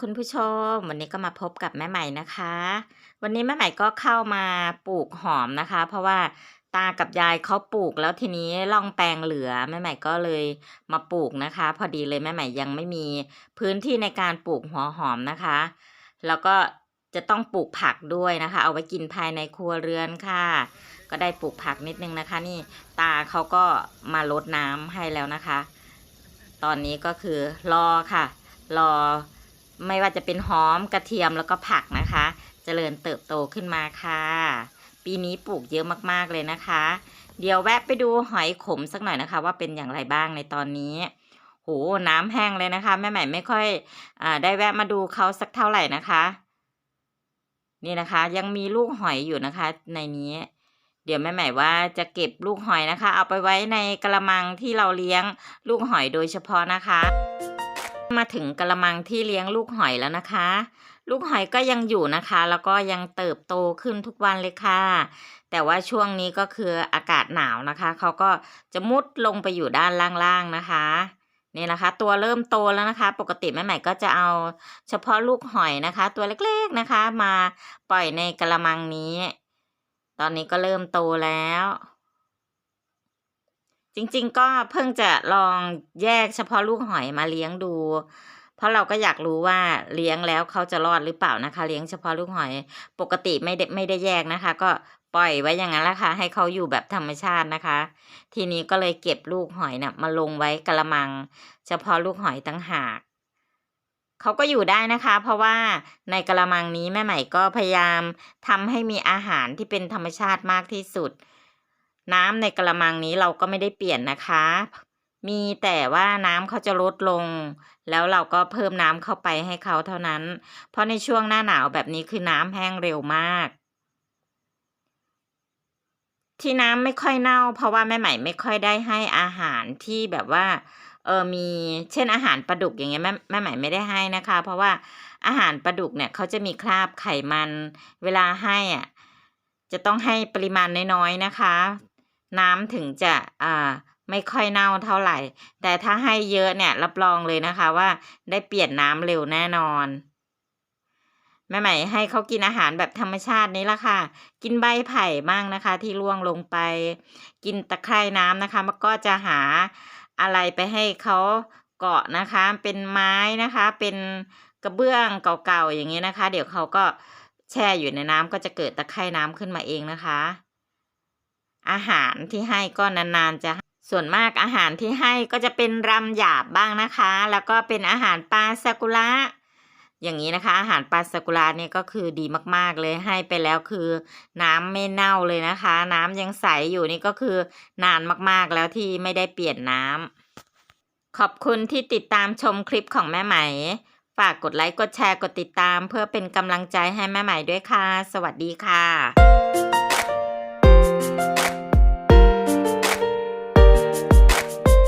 คุณผู้ชม วันนี้ก็มาพบกับแม่ใหม่นะคะ วันนี้แม่ใหม่ก็เข้ามาปลูกหอมนะคะ เพราะว่าตากับยายเขาปลูกแล้วทีนี้ร่องแปลงเหลือแม่ใหม่ก็เลยมาปลูกนะคะ พอดีเลยแม่ใหม่ยังไม่มีพื้นที่ในการปลูกหัวหอมนะคะ แล้วก็จะต้องปลูกผักด้วยนะคะ เอาไว้กินภายในครัวเรือนค่ะ ก็ได้ปลูกผักนิดนึงนะคะ นี่ตาเขาก็มาลดน้ำให้แล้วนะคะ ตอนนี้ก็คือรอค่ะ รอ ไม่ว่าจะเป็นหอมกระเทียมแล้วก็ผักนะคะเจริญเติบโตขึ้นมาค่ะ ปีนี้ปลูกเยอะมากๆเลยนะคะ เดี๋ยวแวะไปดูหอยขมสักหน่อยนะคะ ว่าเป็นอย่างไรบ้างในตอนนี้โหน้ำแห้งเลยนะคะ แม่ใหม่ไม่ค่อยอได้แวะมาดูเขาสักเท่าไหร่นะคะ นี่นะคะ ยังมีลูกหอยอยู่นะคะ ในนี้ เดี๋ยวแม่ใหม่ว่าจะเก็บลูกหอยนะคะ เอาไปไว้ในกระมังที่เราเลี้ยงลูกหอยโดยเฉพาะนะคะ มาถึงกระมังที่เลี้ยงลูกหอยแล้วนะคะ ลูกหอยก็ยังอยู่นะคะ แล้วก็ยังเติบโตขึ้นทุกวันเลยค่ะ แต่ว่าช่วงนี้ก็คืออากาศหนาวนะคะ เขาก็จะมุดลงไปอยู่ด้านล่างๆนะคะนี่นะคะ ตัวเริ่มโตแล้วนะคะ ปกติแม่ใหม่ก็จะเอาเฉพาะลูกหอยนะคะ ตัวเล็กๆนะคะ มาปล่อยในกระมังนี้ ตอนนี้ก็เริ่มโตแล้ว จริง ๆ ก็เพิ่งจะลองแยกเฉพาะลูกหอยมาเลี้ยงดู เพราะเราก็อยากรู้ว่าเลี้ยงแล้วเขาจะรอดหรือเปล่านะคะ เลี้ยงเฉพาะลูกหอยปกติไม่ได้ไม่ได้แยกนะคะ ก็ปล่อยไว้อย่างนั้นแหละค่ะให้เขาอยู่แบบธรรมชาตินะคะ ทีนี้ก็เลยเก็บลูกหอยนี่ยมาลงไว้กระมัง เฉพาะลูกหอยตั้งหากเขาก็อยู่ได้นะคะ เพราะว่าในกระมังนี้แม่ใหม่ก็พยายามทำให้มีอาหารที่เป็นธรรมชาติมากที่สุด น้ำในกระมังนี้เราก็ไม่ได้เปลี่ยนนะคะ มีแต่ว่าน้ำเขาจะลดลง แล้วเราก็เพิ่มน้ำเข้าไปให้เขาเท่านั้น เพราะในช่วงหน้าหนาวแบบนี้คือน้ำแห้งเร็วมาก ที่น้ำไม่ค่อยเน่า เพราะว่าแม่ใหม่ไม่ค่อยได้ให้อาหารที่แบบว่าเออมีเช่นอาหารปลาดุกอย่างเงี้ยแม่แม่ใหม่ไม่ได้ให้นะคะ เพราะว่าอาหารปลาดุกเนี่ยเขาจะมีคราบไขมัน เวลาให้อะจะต้องให้ปริมาณน้อยๆนะคะ น้ำถึงจะอ่าไม่ค่อยเน่าเท่าไหร่ แต่ถ้าให้เยอะเนี่ยรับรองเลยนะคะว่าได้เปลี่ยนน้ำเร็วแน่นอนแม่ใหม่ให้เขากินอาหารแบบธรรมชาตินี้ละค่ะ กินใบไผ่บ้างนะคะ ที่ร่วงลงไป กินตะไคร่น้ำนะคะ มันก็จะหาอะไรไปให้เขาเกาะนะคะ เป็นไม้นะคะ เป็นกระเบื้องเก่าๆอย่างนี้นะคะ เดี๋ยวเขาก็แช่อยู่ในน้ำก็จะเกิดตะไคร่น้ำขึ้นมาเองนะคะ อาหารที่ให้ก็นานๆจะส่วนมากอาหารที่ให้ก็จะเป็นรำหยาบบ้างนะคะ แล้วก็เป็นอาหารปลาซากุระอย่างนี้นะคะ อาหารปลาซากุระเนี่ยก็คือดีมาก ๆ เลยให้ไปแล้วคือ น้ำไม่เน่าเลยนะคะ น้ำยังใสอยู่นี่ก็คือนานมากๆแล้วที่ไม่ได้เปลี่ยนน้ำขอบคุณที่ติดตามชมคลิปของแม่ไหม ฝากกดไลค์กดแชร์กดติดตาม เพื่อเป็นกำลังใจให้แม่ใหม่ด้วยค่ะ สวัสดีค่ะ